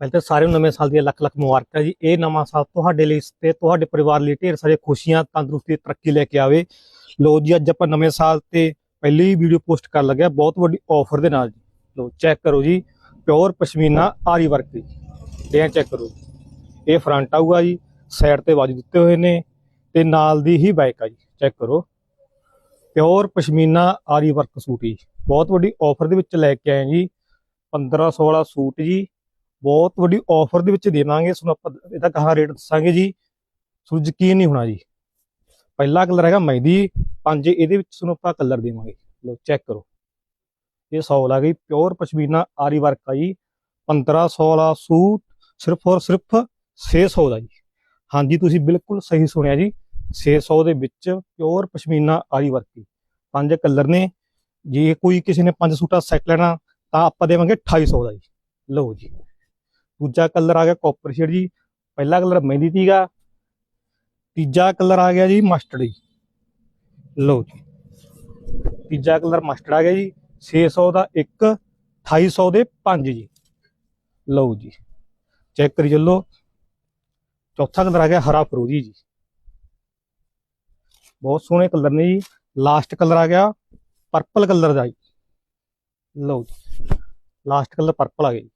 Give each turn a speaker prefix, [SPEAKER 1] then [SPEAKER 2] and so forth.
[SPEAKER 1] ਪਹਿਲੇ ਤਾਂ ਸਾਰਿਆਂ ਨੂੰ ਨਵੇਂ ਸਾਲ ਦੀਆਂ ਲੱਖ ਲੱਖ ਮੁਬਾਰਕਾਂ ਜੀ। ਇਹ ਨਵਾਂ ਸਾਲ ਤੁਹਾਡੇ ਲਈ ਤੇ ਤੁਹਾਡੇ ਪਰਿਵਾਰ ਲਈ ਢੇਰ ਸਾਰੇ ਖੁਸ਼ੀਆਂ, ਤੰਦਰੁਸਤੀ, ਤਰੱਕੀ ਲੈ ਕੇ ਆਵੇ। ਲੋ ਜੀ, ਅੱਜ ਆਪਾਂ ਨਵੇਂ ਸਾਲ ਤੇ ਪਹਿਲੀ ਵੀਡੀਓ ਪੋਸਟ ਕਰਨ ਲੱਗਿਆ। ਬਹੁਤ ਵੱਡੀ ਆਫਰ ਦੇ ਨਾਲ ਜੀ। ਲੋ ਚੈੱਕ ਕਰੋ ਜੀ। ਪਿਓਰ ਪਸ਼ਮੀਨਾ ਆਰੀ ਵਰਕ ਦੀ ਇਹ ਚੈੱਕ ਕਰੋ। ਇਹ ਫਰੰਟ ਆਊਗਾ ਜੀ। ਸਾਈਡ ਤੇ ਬਾਜੂ ਦਿੱਤੇ ਹੋਏ ਨੇ ਤੇ ਨਾਲ ਦੀ ਹੀ ਬਾਈਕ ਆ ਜੀ। ਚੈੱਕ ਕਰੋ। ਪਿਓਰ ਪਸ਼ਮੀਨਾ ਆਰੀ ਵਰਕ ਸੂਟ ਜੀ। ਬਹੁਤ ਵੱਡੀ ਆਫਰ ਦੇ ਵਿੱਚ ਲੈ ਕੇ ਆਏ ਜੀ। 15 16 ਸੂਟ ਜੀ। ਬਹੁਤ ਵੱਡੀ ਆਫਰ ਦੇ ਵਿੱਚ ਦੇਵਾਂਗੇ ਤੁਹਾਨੂੰ ਆਪਾਂ ਇਹਦਾ ਕਹਾ ਰੇਟ ਦੱਸਾਂਗੇ ਜੀ। ਤੁਹਾਨੂੰ ਯਕੀਨ ਨਹੀਂ ਹੋਣਾ ਜੀ। ਪਹਿਲਾ ਕਲਰ ਹੈਗਾ ਮਹਿੰਦੀ ਪੰਜ, ਇਹਦੇ ਵਿੱਚ ਤੁਹਾਨੂੰ ਆਪਾਂ ਕਲਰ ਦੇਵਾਂਗੇ। ਲਓ ਚੈੱਕ ਕਰੋ। ਇਹ 100 ਆ ਗਈ। ਪਿਓਰ ਪਸ਼ਮੀਨਾ ਆਰੀ ਵਰਕ ਆ ਜੀ। 15 16 ਸੂਟ। ਸਿਰਫ ਔਰ ਸਿਰਫ 600 ਦਾ ਜੀ। ਹਾਂਜੀ, ਤੁਸੀਂ ਬਿਲਕੁਲ ਸਹੀ ਸੁਣਿਆ ਜੀ। 600 ਦੇ ਵਿੱਚ ਪਿਓਰ ਪਸ਼ਮੀਨਾ ਆਰੀ ਵਰਕ ਦੀ ਪੰਜ ਕਲਰ ਨੇ। ਜੇ ਕੋਈ ਕਿਸੇ ਨੇ ਪੰਜ ਸੂਟਾਂ ਸੈੱਟ ਲੈਣਾ, ਤਾਂ ਆਪਾਂ ਦੇਵਾਂਗੇ 2800 ਦਾ ਜੀ। ਲਓ ਜੀ। ਦੂਜਾ ਕਲਰ ਆ ਗਿਆ ਕਾਪਰ ਸ਼ੇਡ ਜੀ, ਪਹਿਲਾ ਕਲਰ ਮਹਿੰਦੀ ਤੀਗਾ, ਤੀਜਾ ਕਲਰ ਆ ਗਿਆ ਜੀ ਮਸਟਰਡ ਜੀ। ਲਓ ਜੀ, ਤੀਜਾ ਕਲਰ ਮਸਟਰਡ ਆ ਗਿਆ ਜੀ 600 ਦਾ ਇੱਕ 2800 ਦੇ ਪੰਜ ਜੀ। ਲਓ ਜੀ, ਚੈੱਕ ਕਰੀ ਚੱਲੋ, ਚੌਥਾ ਕਲਰ ਆ ਗਿਆ ਹਰਾ ਫਰੋਜੀ ਜੀ। ਬਹੁਤ ਸੋਹਣੇ ਕਲਰ ਨੇ ਜੀ ਲਾਸਟ ਕਲਰ ਆ ਗਿਆ ਪਰਪਲ ਕਲਰ ਦਾ ਜੀ। ਲਓ ਜੀ ਲਾਸਟ ਕਲਰ ਪਰਪਲ ਆ ਗਿਆ ਜੀ।